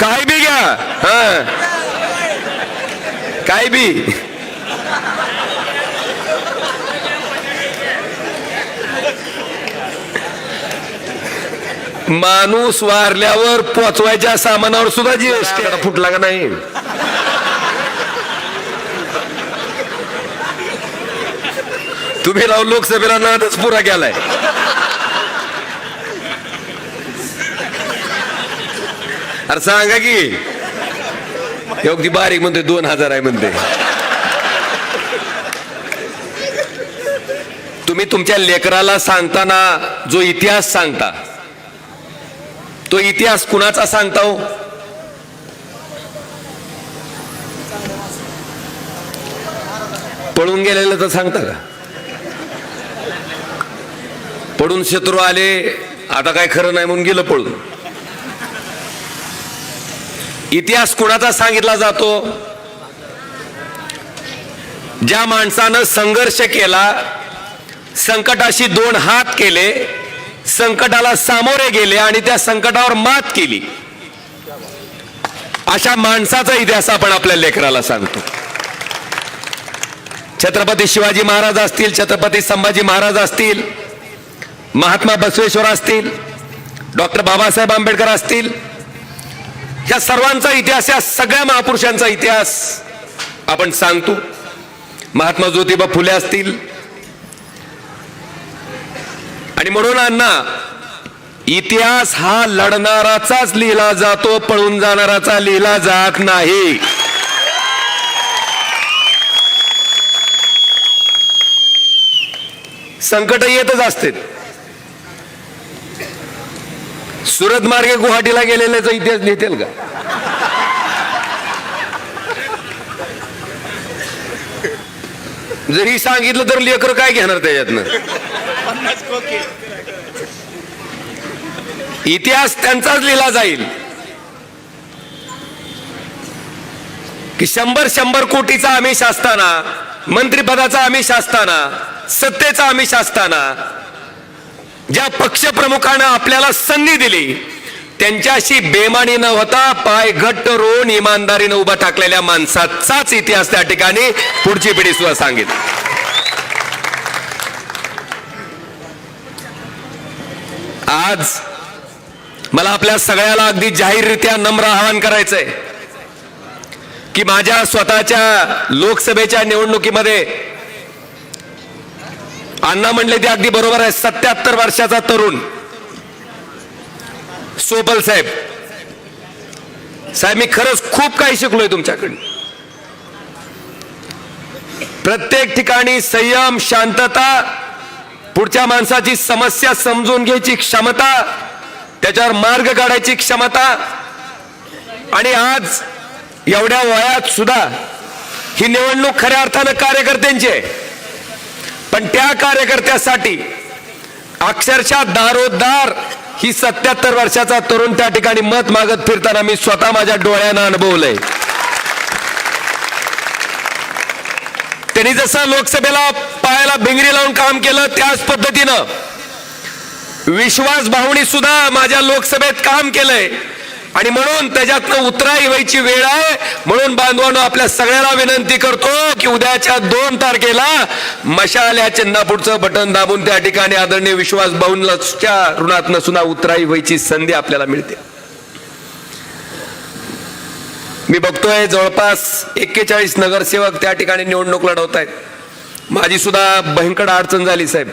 काय बी घ्या. हा. काय बी. माणूस वारल्यावर पोचवायच्या सामानावर सुद्धा जीएसटी फुटला का नाही? तुम्ही राव लोकसभेला नादच पुरा केलाय. अरे सांगा की. अगदी बारीक म्हणते दोन हजार आहे म्हणते तुम्ही तुमच्या लेकराला सांगताना जो इतिहास सांगता तो इतिहास कुणाचा सांगता हो? पळून गेलेलं तर सांगता का? पडून शत्रू आले आता काय खरं नाही म्हणून गेलं पळून. इतिहास कुणाचा सांगितला जातो? ज्या माणसानं संघर्ष केला संकटाशी दोन हात केले संकटाला सामोरे गेले आणि त्या संकटावर मात केली. अशा माणसाचा इतिहास आपण आपल्या लेकराला सांगतो. छत्रपती शिवाजी महाराज असतील छत्रपती संभाजी महाराज असतील महात्मा बसवेश्वर असतील डॉक्टर बाबासाहेब आंबेडकर असतील या सर्वांचा इतिहास या सगळ्या महापुरुषांचा इतिहास आपण सांगतो. महात्मा ज्योतिबा फुले असतील. आणि म्हणून अण्णा इतिहास हा लढणाराचाच लिहिला जातो पळून जाणाराचा लिहिला जात नाही. संकट येतच असते सुरत मार्गे गुवाहाटीला गेलेल्याचा इतिहास लिहितील का? जरी सांगितलं तर लेकर काय घेणार त्याच्यातनं? इतिहास त्यांचाच लिहिला जाईल. की शंभर शंभर कोटीचा आमिष असताना मंत्रिपदाचा आमिष असताना सत्तेचा आमिष असताना ज्या पक्षप्रमुखानं आपल्याला संधी दिली त्यांच्याशी बेमानी न होता पाय घट्ट रोवून इमानदारीनं उभा टाकलेल्या माणसाचाच इतिहास त्या ठिकाणी पुढची पिढी सुद्धा सांगितली. आज मला आपल्या सगळ्याला अगदी जाहीररित्या नम्र आवाहन करायचंय की माझ्या स्वतःच्या लोकसभेच्या निवडणुकीमध्ये अण्णा म्हणले ते अगदी बरोबर आहे. सत्याहत्तर वर्षाचा तरुण. सोबल साहेब. साहेब मी खरंच खूप काही शिकलोय तुमच्याकडे प्रत्येक ठिकाणी संयम शांतता पुढच्या माणसाची समस्या समजून घ्यायची क्षमता त्याच्यावर मार्ग काढायची क्षमता आणि आज एवढ्या वयात सुद्धा ही निवडणूक खऱ्या अर्थानं कार्यकर्त्यांची आहे. पण त्या कार्यकर्त्यासाठी अक्षरशः दारोदार ही सत्याहत्तर वर्षाचा तरुण त्या ठिकाणी मत मागत फिरताना मी स्वतः माझ्या डोळ्यानं अनुभवलंय. त्यांनी जसं लोकसभेला पायाला भिंगरी लावून काम केलं त्याच पद्धतीनं विश्वास भावनी सुद्धा माझ्या लोकसभेत काम केलंय. आणि म्हणून त्याच्यातनं उतराई व्हायची वेळ आहे. म्हणून बांधवांनो आपल्या सगळ्याला विनंती करतो की उद्याच्या दोन तारखेला मशाल या चिन्हापुढचं बटन दाबून त्या ठिकाणी आदरणीय विश्वास भाऊंच्या ऋणातनं सुद्धा उतराई व्हायची संधी आपल्याला मिळते. मी बघतोय जवळपास एक्केचाळीस नगरसेवक त्या ठिकाणी निवडणूक लढवत आहेत माझी सुद्धा भयंकर अडचण झाली साहेब.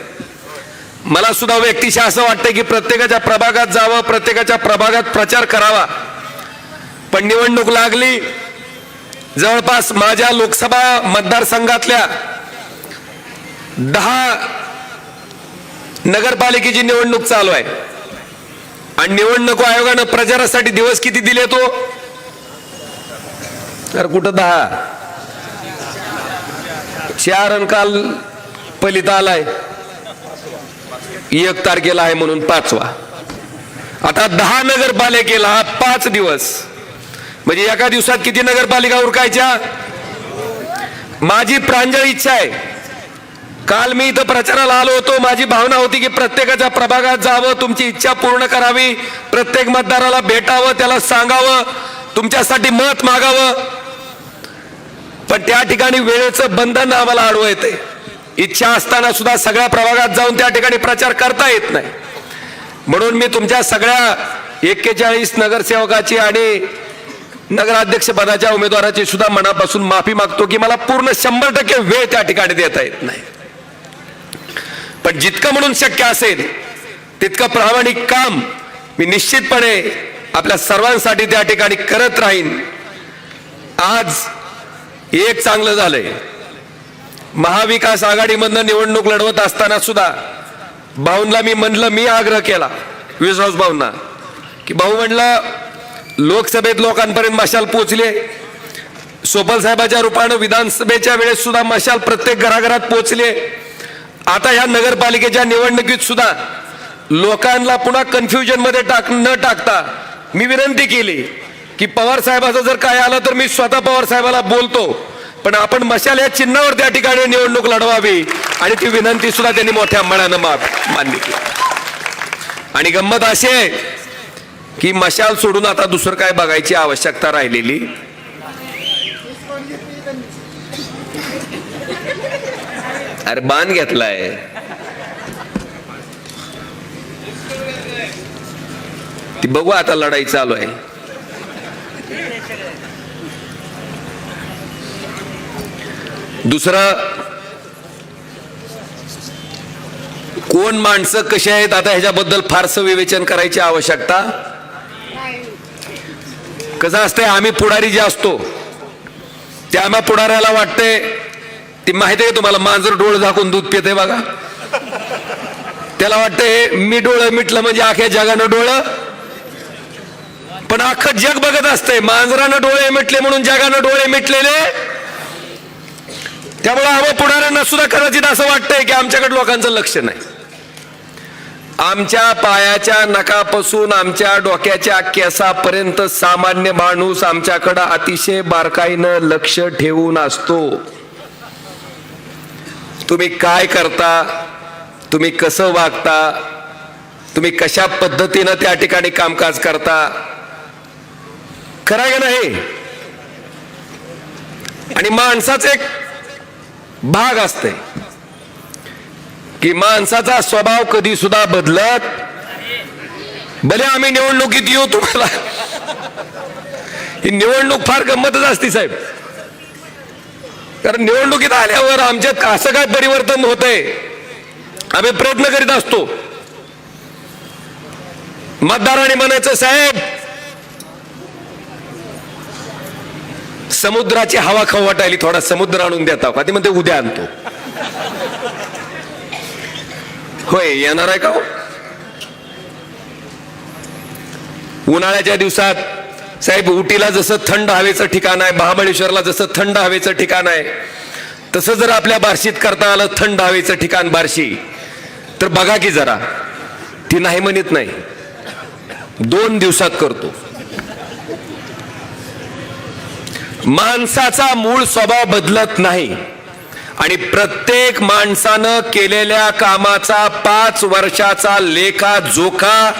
मला सुद्धा व्यक्तिशः असं वाटतं की प्रत्येकाच्या प्रभागात जावं प्रत्येकाच्या प्रभागात प्रचार करावा. पण निवडणूक लागली. जवळपास माझ्या लोकसभा मतदारसंघातल्या दहा नगरपालिकेची निवडणूक चालू आहे. आणि निवडणूक आयोगानं प्रचारासाठी दिवस किती दिले तो? तर कुठं दहा? चार अन काल पलिता आलाय. एक तारखेला आहे म्हणून पाचवा. आता दहा नगरपालिकेला पाच दिवस. म्हणजे एका दिवसात किती नगरपालिका उरकायच्या? माझी प्रांजळ इच्छा आहे. काल मी इथं प्रचाराला आलो होतो. माझी भावना होती की प्रत्येकाच्या प्रभागात जावं तुमची इच्छा पूर्ण करावी. प्रत्येक मतदाराला भेटावं त्याला सांगावं तुमच्यासाठी मत मागावं. पण त्या ठिकाणी वेळेचं बंधन आम्हाला आडवं येते इच्छा असताना सुद्धा सगळ्या प्रभागात जाऊन त्या ठिकाणी प्रचार करता येत नाही. म्हणून मी तुमच्या सगळ्या एक्केचाळीस नगरसेवकाची आणि नगराध्यक्ष पदाच्या उमेदवाराची सुद्धा मनापासून माफी मागतो की मला पूर्ण शंभर टक्के वेळ त्या ठिकाणी देता येत नाही. पण जितकं म्हणून शक्य असेल तितकं प्रामाणिक काम मी निश्चितपणे आपल्या सर्वांसाठी त्या ठिकाणी करत राहीन. आज एक चांगलं झालंय. महाविकास आघाडीमधनं निवडणूक लढवत असताना सुद्धा भाऊंना मी म्हणलं मी आग्रह केला विश्वास भाऊंना की भाऊ म्हणलं लोकसभेत लोकांपर्यंत मशाल पोचले सोपल साहेबाच्या रूपानं विधानसभेच्या वेळेस सुद्धा मशाल प्रत्येक घराघरात पोचले आता ह्या नगरपालिकेच्या निवडणुकीत सुद्धा लोकांना पुन्हा कन्फ्युजनमध्ये टाक न टाकता मी विनंती केली की पवार साहेबाचं जर काय आलं तर मी स्वतः पवार साहेबाला बोलतो. पण आपण मशाल या चिन्हावर त्या ठिकाणी निवडणूक लढवावी. आणि ती विनंती सुद्धा त्यांनी मोठ्या मनानं मान्य केली. आणि गंमत अशी आहे की मशाल सोडून आता दुसरं काय बघायची आवश्यकता राहिलेली? अरे बाण घेतलाय. ती बघू आता लढाई चालू आहे. दुसरं कोण माणसं कशी आहेत? आता ह्याच्याबद्दल फारसं विवेचन करायची आवश्यकता कसं असतंय? आम्ही पुढारी जे असतो त्या आम्हा पुढाऱ्याला वाटतंय. ती माहिती आहे तुम्हाला? मांजर डोळ झाकून दूध पिते बघा. त्याला वाटतंय मी डोळं मिटलं म्हणजे अख्या जगानं डोळं. पण अख्खं जग बघत असतंय. मांजरानं डोळे मिटले म्हणून जगानं डोळे मिटलेले. त्यामुळे हवं पुढाऱ्यांना सुद्धा कदाचित असं वाटतंय की आमच्याकडे लोकांचं लक्ष नाही. आमच्या पायाच्या नकापासून आमच्या डोक्याच्या केसापर्यंत सामान्य माणूस आमच्याकडं अतिशय बारकाईनं लक्ष ठेवून असतो. तुम्ही काय करता? तुम्ही कसं वागता? तुम्ही कशा पद्धतीनं त्या ठिकाणी कामकाज करता? खरं का नाही? आणि माणसाचं एक भाग असते. की माणसाचा स्वभाव कधी सुद्धा बदलत भले आम्ही निवडणुकीत येऊ तुम्हाला. ही निवडणूक फार गंमतच असती साहेब. कारण निवडणुकीत आल्यावर आमच्यात असं काय परिवर्तन होतंय? आम्ही प्रयत्न करीत असतो. मतदारांनी म्हणायचं साहेब समुद्राची हवा खाऊ वाटायली थोडा समुद्र आणून देता. का ते म्हणते उद्या आणतो. होय येणार आहे का हो? उन्हाळ्याच्या दिवसात साहेब उटीला जसं थंड हवेचं ठिकाण आहे महाबळेश्वरला जसं थंड हवेचं ठिकाण आहे तसं जर आपल्या बार्शीत करता आलं थंड हवेचं ठिकाण बार्शी तर बघा की जरा ती नाही म्हणत नाही. दोन दिवसात करतो. माणसाचा मूळ स्वभाव बदलत नाही. आणि प्रत्येक माणसानं केलेल्या कामाचा पाच वर्षाचा लेखा जोखा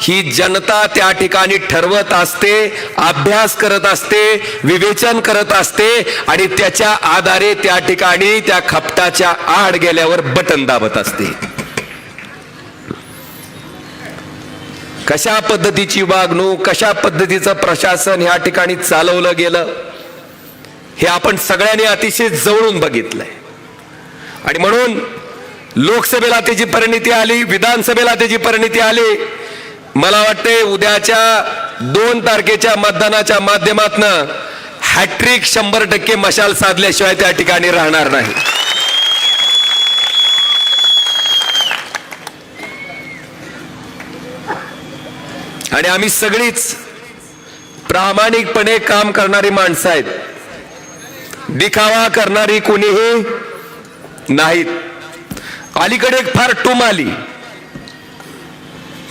ही जनता त्या ठिकाणी ठरवत असते अभ्यास करत असते विवेचन करत असते आणि त्याच्या आधारे त्या ठिकाणी त्या खपटाच्या आड गेल्यावर बटन दाबत असते. कशा पद्धतीची वागणूक कशा पद्धतीचं प्रशासन ह्या ठिकाणी चालवलं गेलं? हे आपण सगळ्यांनी अतिशय जवळून बघितलंय. आणि म्हणून लोकसभेला त्याची परिणिती आली विधानसभेला त्याची परिणिती आली मला वाटते उद्याच्या दोन तारखेच्या मतदानाच्या माध्यमातनं हॅट्रिक शंभर टक्के मशाल साधल्याशिवाय त्या ठिकाणी राहणार नाही. आणि आम्ही सगळीच प्रामाणिकपणे काम करणारी माणसं आहेत. दिखावा करणारी कोणीही नाहीत. अलीकडे एक फार टूम आली.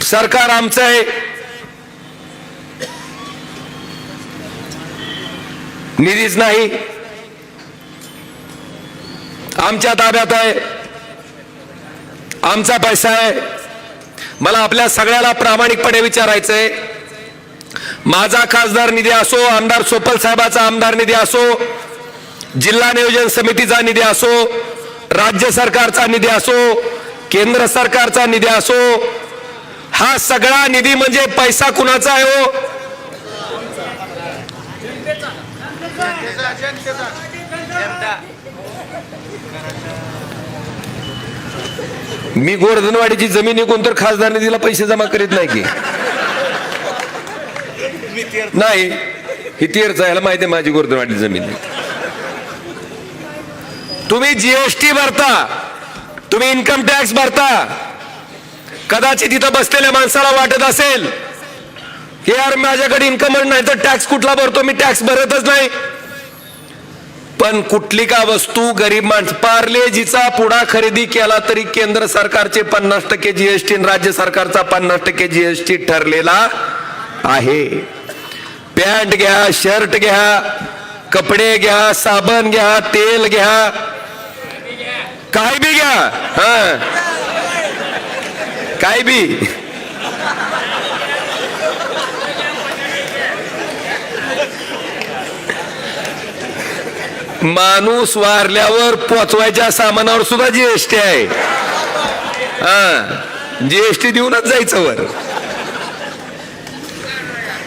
सरकार आमचं आहे. निधीच नाही. आमच्या ताब्यात आहे. आमचा पैसा आहे. मला आपल्या सगळ्याला प्रामाणिकपणे विचारायचंय. माझा खासदार निधी असो आमदार सोपल साहेबाचा आमदार निधी असो जिल्हा नियोजन समितीचा निधी असो राज्य सरकारचा निधी असो केंद्र सरकारचा निधी असो हा सगळा निधी म्हणजे पैसा कुणाचा आहे हो? मी गोरधनवाडीची जमीन विकून तर खासदार निधीला पैसे जमा करीत नाही की. नाही ही तीर्थ याला माहिती आहे माझी गोरधनवाडी जमीन. तुम्ही जीएसटी भरता तुम्ही इन्कम टॅक्स भरता. कदाचित इथं बसलेल्या माणसाला वाटत असेल की यार माझ्याकडे इन्कम नाही तर टॅक्स कुठला भरतो? मी टॅक्स भरतच नाही. पण कुठली का वस्तू गरीब माणस पार्लेजीचा पुढा खरेदी केला तरी केंद्र सरकारचे पन्नास टक्के जीएसटी राज्य सरकारचा पन्नास टक्के जीएसटी ठरलेला आहे. पॅन्ट घ्या शर्ट घ्या कपडे घ्या साबण घ्या तेल घ्या काय बी घ्या. हा. काय बी. माणूस वारल्यावर पोचवायच्या सामानावर सुद्धा जीएसटी आहे. हा. जीएसटी देऊनच जायचं वर.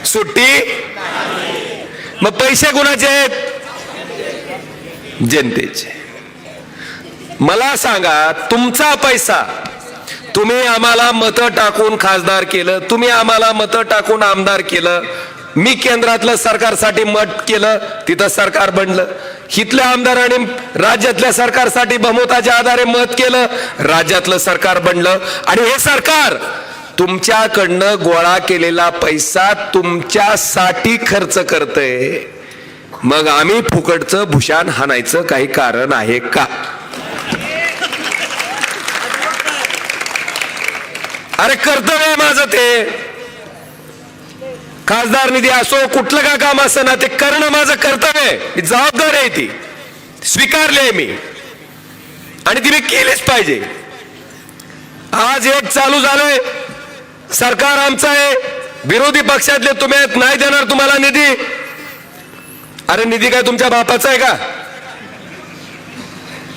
सुट्टी? मग पैसे कोणाचे आहेत? जनतेचे. मला सांगा तुमचा पैसा तुम्ही आम्हाला मतं टाकून खासदार केलं तुम्ही आम्हाला मतं टाकून आमदार केलं मी केंद्रातलं सरकारसाठी मत केलं तिथं सरकार बनलं. हिथल्या आमदाराने राज्यातल्या सरकारसाठी बहुमताच्या आधारे मत केलं राज्यातलं सरकार बनलं. आणि हे सरकार तुमच्याकडनं गोळा केलेला पैसा तुमच्यासाठी खर्च करतय. मग आम्ही फुकटचं भूषण हाणायचं काही कारण आहे का? अरे कर्तव्य आहे माझं ते. खासदार निधी असो कुठलं का काम असं ना ते करणं माझं कर्तव्य आहे. जबाबदारी आहे ती. स्वीकारली आहे मी. आणि ती मी केलीच पाहिजे. आज एक चालू झालंय. सरकार आमचं आहे. विरोधी पक्षातले तुम्ही आहेत, नाही देणार तुम्हाला निधी. अरे निधी काय तुमच्या बापाचा आहे का?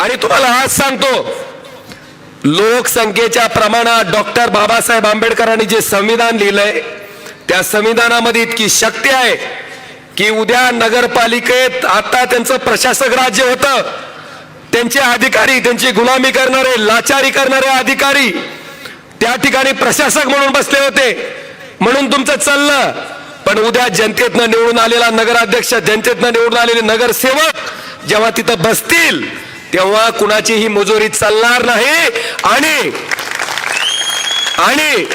आणि तुम्हाला आज सांगतो लोकसंख्येच्या प्रमाणात डॉक्टर बाबासाहेब आंबेडकरांनी जे संविधान लिहिलंय त्या संविधानामध्ये इतकी शक्ती आहे की उद्या नगरपालिकेत आता त्यांचं प्रशासक राज्य होतं. त्यांचे अधिकारी त्यांची गुलामी करणारे लाचारी करणारे अधिकारी त्या ठिकाणी प्रशासक म्हणून बसले होते. म्हणून तुमचं चाललं. पण उद्या जनतेतनं निवडून आलेला नगराध्यक्ष जनतेतनं निवडून आलेले नगरसेवक जेव्हा तिथं बसतील तेव्हा कुणाचीही मुजोरी चालणार नाही. आणि आणि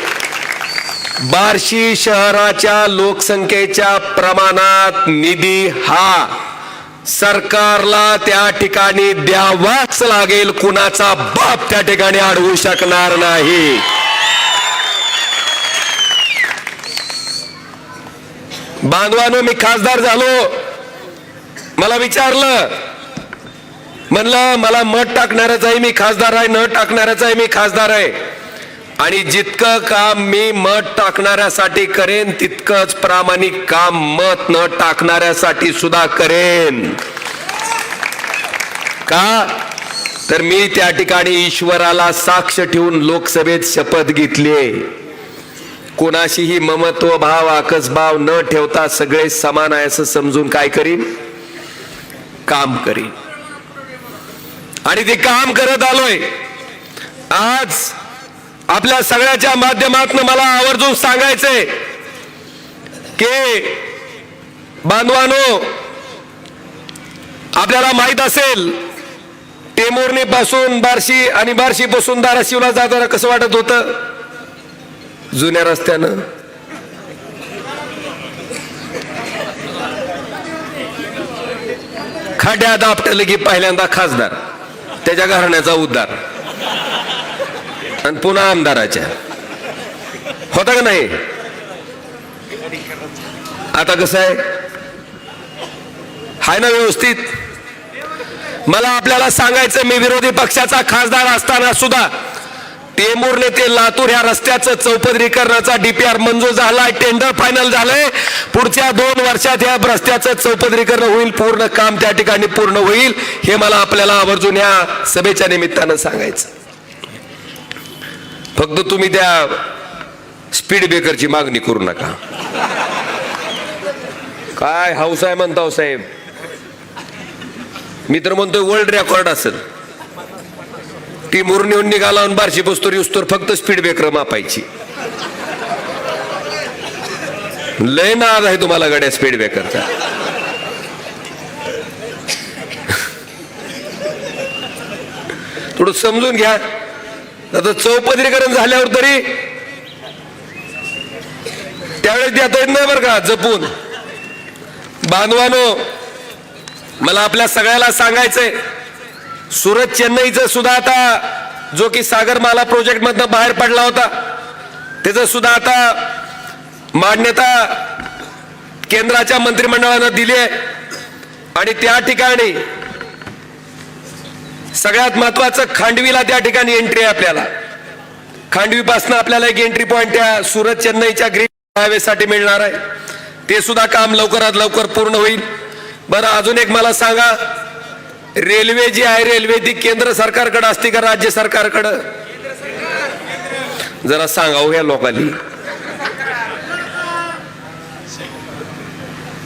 बार्शी शहराच्या लोकसंख्येच्या प्रमाणात निधी हा सरकारला त्या ठिकाणी द्यावाच लागेल. कुणाचा बाप त्या ठिकाणी अडवू शकणार नाही. बांधवानो मी खासदार झालो. मला विचारलं म्हणलं मला मत टाकणारच आहे मी खासदार आहे न टाकणारच आहे मी खासदार आहे. आणि जितकं काम मी मत टाकणाऱ्यासाठी करेन तितकंच प्रामाणिक काम मत न टाकणाऱ्यासाठी सुद्धा करेन. का? तर मी त्या ठिकाणी ईश्वराला साक्ष ठेवून लोकसभेत शपथ घेतली कोणाशीही ममत्व भाव आकसभाव न ठेवता सगळे समान आहे असं समजून काय करीन? काम करीन. आणि ते काम करत आलोय. आज आपल्या सगळ्याच्या माध्यमातून मला आवर्जून सांगायचंय की बांधवानो आपल्याला माहीत असेल टेमोर्णी पासून बार्शी आणि बार्शी पासून धाराशिवला जाताना कसं वाटत होतं? जुन्या रस्त्यानं. खड्यात आपटलं की पहिल्यांदा खासदार. त्याच्या घराण्याचा उद्धार. आणि पुन्हा आमदाराच्या. होता का नाही? आता कसं आहे? हाय ना व्यवस्थित? मला आपल्याला सांगायचं मी विरोधी पक्षाचा खासदार असताना सुद्धा टेंभुर्णे ते लातूर ह्या रस्त्याचं चौपदरीकरणाचा डीपीआर मंजूर झालाय. टेंडर फायनल झालंय. पुढच्या दोन वर्षात या रस्त्याचं चौपदरीकरण होईल. पूर्ण काम त्या ठिकाणी पूर्ण होईल. हे मला आपल्याला आवर्जून या सभेच्या निमित्तानं सांगायचं. फक्त तुम्ही त्या स्पीड ब्रेकरची मागणी करू नका. काय हाऊस आहे म्हणता हो साहेब. मी तर म्हणतोय वर्ल्ड रेकॉर्ड असेल. ती मुरणी निघाला आणि बारशी बसतोर युस्तोर फक्त स्पीड ब्रेकर मापायची. लय नाद आहे तुम्हाला गड्या स्पीड ब्रेकरचा थोडं समजून घ्या. आता चौपदरीकरण झाल्यावर तरी त्यावेळेस देता येत नाही बरं का जपून. बांधवानो मला आपल्या सगळ्याला सांगायचंय. सुरत चेन्नईचं सुद्धा आता जो की सागरमाला प्रोजेक्ट मधनं बाहेर पडला होता त्याचं सुद्धा आता मान्यता केंद्राच्या मंत्रिमंडळानं दिली आहे. आणि त्या ठिकाणी सगळ्यात महत्वाचं खांडवीला त्या ठिकाणी एंट्री आहे आपल्याला. खांडवीपासून आपल्याला एक एंट्री पॉईंट त्या सुरत चेन्नईच्या ग्रीन हायवेसाठी मिळणार आहे. ते सुद्धा काम लवकरात लवकर पूर्ण होईल. बरं अजून एक मला सांगा रेल्वे जी आहे रेल्वे ती केंद्र सरकारकडे असते का राज्य सरकारकडं? जरा सांगावं या लोकांनी.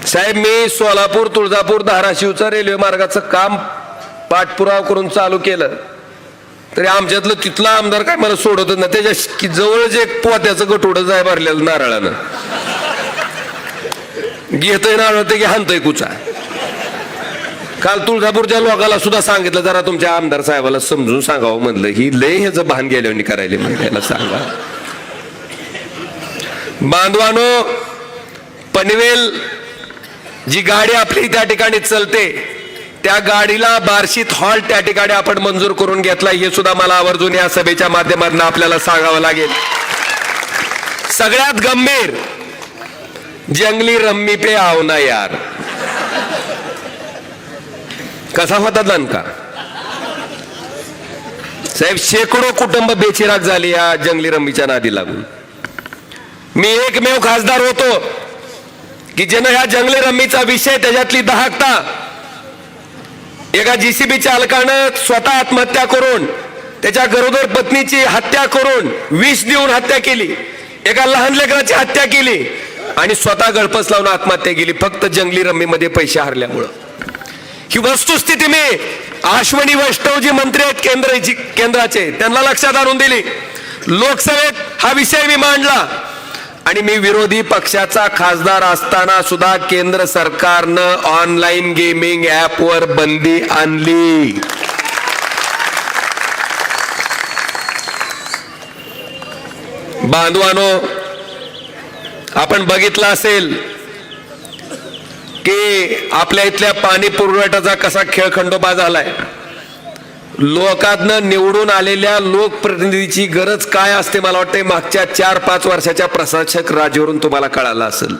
साहेब मी सोलापूर तुळजापूर धाराशिवचं रेल्वे मार्गाचं काम पाठपुरावा करून चालू केलं. तरी आमच्यातलं तिथला आमदार काय मला सोडत ना त्याच्याजवळ जवळच एक पोत्याचं गटोडच आहे भरलेलं नारळानं. घेतय नारळ ते की हानतय कुचा. काल तुळजापूरच्या लोकांना सुद्धा सांगितलं जरा तुमच्या आमदार साहेबाला समजून सांगावं म्हणलं. ही लय ह्याचं भान गेल्याने करायला म्हणायला सांगा. बांधवानो पनवेल जी गाडी आपली त्या ठिकाणी चलते त्या गाडीला बार्शीत हॉल त्या ठिकाणी आपण मंजूर करून घेतला हे सुद्धा मला आवर्जून या सभेच्या माध्यमातून आपल्याला सांगावं लागेल. सगळ्यात गंभीर जंगली रम्मी पे आव ना यार. कसा होता दणका? साहेब शेकडो कुटुंब बेचिराग झाली या जंगली रम्मीच्या नादी लागून. मी एकमेव खासदार होतो की ज्यानं ह्या जंगली रम्मीचा विषय त्याच्यातली दहाकता. एका जीसीबी चालकानं स्वतः आत्महत्या करून त्याच्या गरोदर पत्नीची हत्या करून विष देऊन हत्या केली. एका लहान लेकराची हत्या केली. आणि स्वतः गळपस लावून आत्महत्या केली. फक्त जंगली रम्मीमध्ये पैसे हरल्यामुळं. ही वस्तुस्थिती मी आश्वनी वैष्णव जी मंत्री आहेत केंद्राची केंद्राचे. त्यांना लक्षात आणून दिली. लोकसभेत हा विषय मी मांडला. आणि मी विरोधी पक्षाचा खासदार असताना सुद्धा केंद्र सरकारनं ऑनलाईन गेमिंग ॲपवर बंदी आणली. बांधवानो आपण बघितलं असेल की आपल्या इथल्या पाणी पुरवठ्याचा कसा खेळखंडोबा झालाय? लोकातनं निवडून आलेल्या लोकप्रतिनिधीची गरज काय असते मला वाटते मागच्या चार पाच वर्षाच्या प्रशासक राजेवरून तुम्हाला कळालं असेल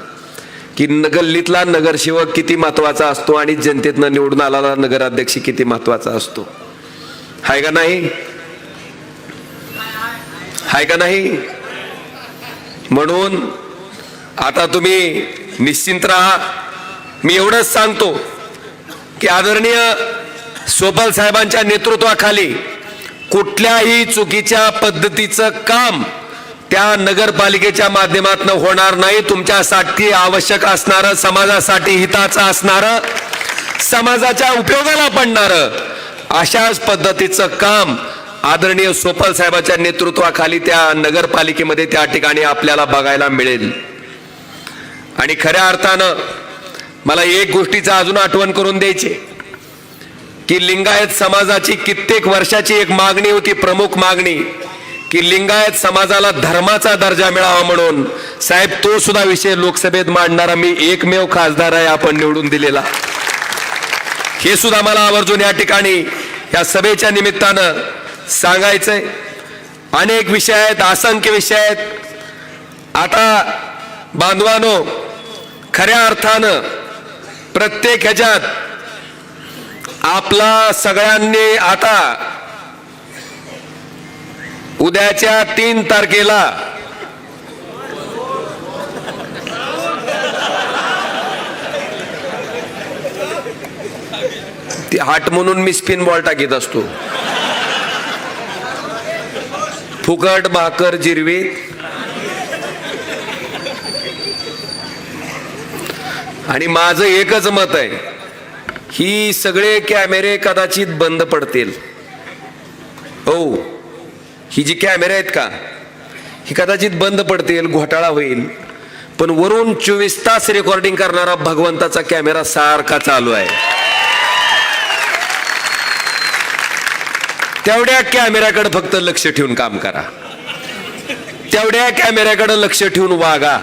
की गल्लीतला नगरसेवक किती महत्त्वाचा असतो आणि जनतेतनं निवडून आलेला नगराध्यक्ष किती महत्त्वाचा असतो. हाय का नाही? हाय का नाही? म्हणून आता तुम्ही निश्चिंत राहा. मी एवढंच सांगतो की आदरणीय सोपल साहेबांच्या नेतृत्वाखाली कुठल्याही चुकीच्या पद्धतीचं काम त्या नगरपालिकेच्या माध्यमातून होणार नाही. तुमच्यासाठी आवश्यक असणारं समाजासाठी हिताचं असणारं समाजाच्या उपयोगाला पडणारं अशाच पद्धतीचं काम आदरणीय सोपल साहेबाच्या नेतृत्वाखाली त्या नगरपालिकेमध्ये त्या ठिकाणी आपल्याला बघायला मिळेल. आणि खऱ्या अर्थानं मला एक गोष्टीचं अजून आठवण करून द्यायची की लिंगायत समाजाची कित्येक वर्षाची एक मागणी होती प्रमुख मागणी की लिंगायत समाजाला धर्माचा दर्जा मिळावा म्हणून. साहेब तो सुद्धा विषय लोकसभेत मांडणारा मी एकमेव खासदार आहे आपण निवडून दिलेला. हे सुद्धा मला आवर्जून या ठिकाणी या सभेच्या निमित्तानं सांगायचंय. अनेक विषय आहेत असंख्य विषय आहेत. आता बांधवानो खऱ्या अर्थानं प्रत्येक ह्याच्यात आपला सगळ्यांनी आता उद्याच्या तीन तारखेला हाट म्हणून मी स्पिन बॉल टाकीत असतो. फुकट भाकर जिरवीत. आणि माझं एकच मत आहे ही सगळे कॅमेरे कदाचित बंद पडतील. हो ही जी कॅमेरे आहेत का ही कदाचित बंद पडतील घोटाळा होईल. पण वरून चोवीस तास रेकॉर्डिंग करणारा भगवंताचा कॅमेरा सारखा चालू आहे. तेवढ्या कॅमेऱ्याकडे फक्त लक्ष ठेवून काम करा. तेवढ्या कॅमेऱ्याकडे लक्ष ठेवून वागा.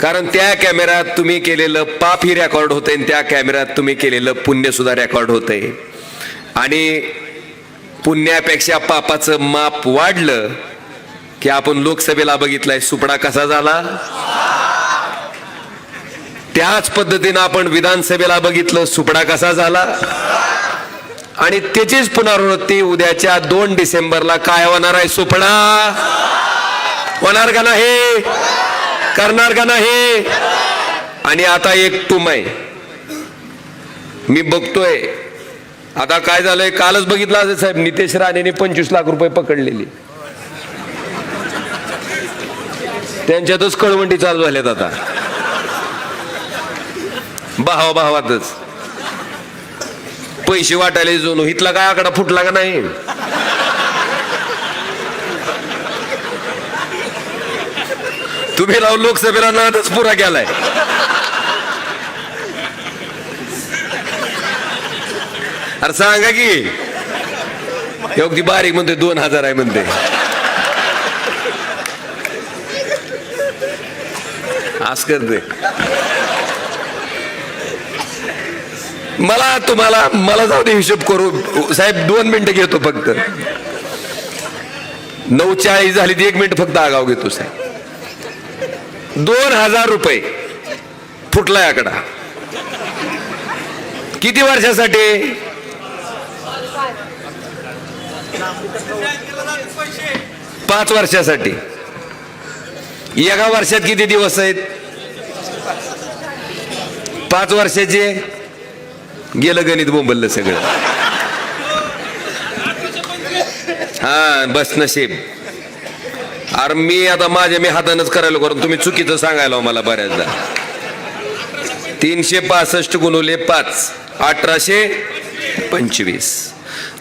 कारण त्या कॅमेऱ्यात तुम्ही केलेलं पाप ही रेकॉर्ड होते आणि त्या कॅमेऱ्यात तुम्ही केलेलं पुण्य सुद्धा रेकॉर्ड होते आणि पुण्यापेक्षा पापाचं माप वाढलं की आपण लोकसभेला बघितलंय सुपडा कसा झाला? त्याच पद्धतीनं आपण विधानसभेला बघितलं सुपडा कसा झाला? आणि त्याचीच पुनरावृत्ती उद्याच्या दोन डिसेंबरला काय होणार आहे सुपडा? होणार का नाही? करणार का नाही? आणि आता एक टुम आहे. मी बघतोय. आता काय झालंय? कालच बघितलं असेल साहेब नितेश राणेने पंचवीस लाख रुपये पकडलेली. त्यांच्यातच कळवंडी चालू झाल्यात आता. भावा भावातच. पैसे वाटायला जो इथला काय आकडा फुटला का नाही? तुम्ही राव लोकसभेला नादच पुरा केलाय. अरे सांगा की अगदी बारीक म्हणते दोन हजार आहे म्हणते. आस करते. मला तुम्हाला मला जाऊ दे हिशोब करू. साहेब दोन मिनिटं घेतो फक्त. नऊ चाळीस झाली ती एक मिनिट फक्त आगाव घेतो साहेब. दोन हजार रुपये फुटलाय आकडा किती वर्षासाठी? पाच वर्षासाठी. एका वर्षात किती दिवस आहेत? पाच वर्षाचे? गेलं गणित बोंबललं सगळं. हा बस नशीब. अरे मी आता माझ्या मी हातानच करायला करून तुम्ही चुकीचं सांगायला हो मला बऱ्याचदा. तीनशे पासष्ट गुणवले पाच अठराशे पंचवीस.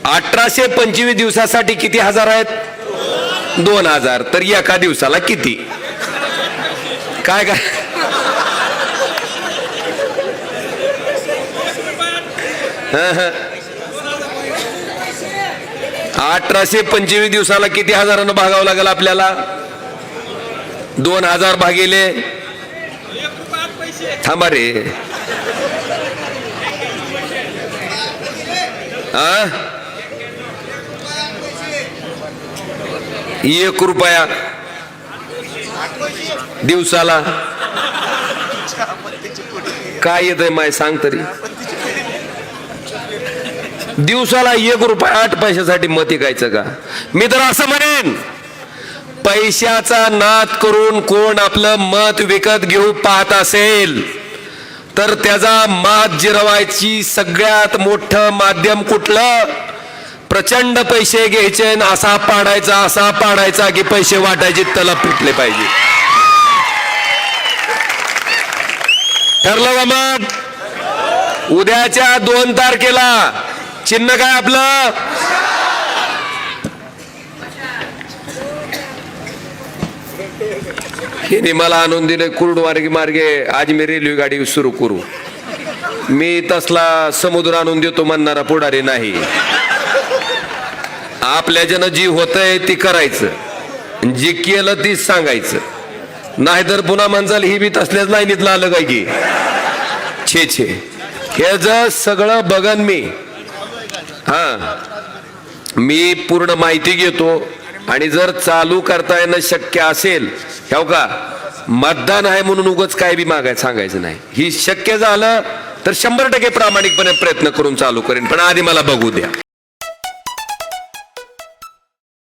अठराशे पंचवीस दिवसासाठी किती हजार आहेत? दोन हजार. तर एका दिवसाला किती? काय काय? हं, हं. अठराशे पंचवीस दिवसाला किती हजारानं भागावं लागेल आपल्याला? दोन हजार भागिले. थांबा रे. एक रुपया दिवसाला. काय येत आहे माय सांग तरी. दिवसाला एक रुपया आठ पैशासाठी मत ऐकायचं का? मी तर असं म्हणेन. पैशाचा नाद करून कोण आपलं मत विकत घेऊ पाहत असेल तर त्याचा मात जिरवायची सगळ्यात मोठं माध्यम कुठलं? प्रचंड पैसे घ्यायचे असा पाडायचा असा पाडायचा की पैसे वाटायचे त्याला पिटले पाहिजे. ठरलं का मग? उद्याच्या दोन तारखेला चिन्ह काय आपलं? हिने मला आणून दिले कुर्डवार्गी मार्गे. आज मी रेल्वे गाडी सुरू करू. मी तसला समुद्र आणून देतो म्हणणारा पुढारी नाही. आपल्या जन जी होतंय ती करायचं. जी केलं तीच सांगायचं. नाहीतर पुन्हा म्हणजाल ही बी तसल्याच लाईनीतलं आलं काय की? छे छे. हे जर सगळं बघन मी हा. मी पूर्ण माहिती घेतो आणि जर चालू करता येणं शक्य असेल हो का मतदान आहे म्हणून उगच काय बी मागाय सांगायचं नाही. ही शक्य झालं तर शंभर टक्के प्रामाणिकपणे प्रयत्न करून चालू करेन पण आधी मला बघू द्या.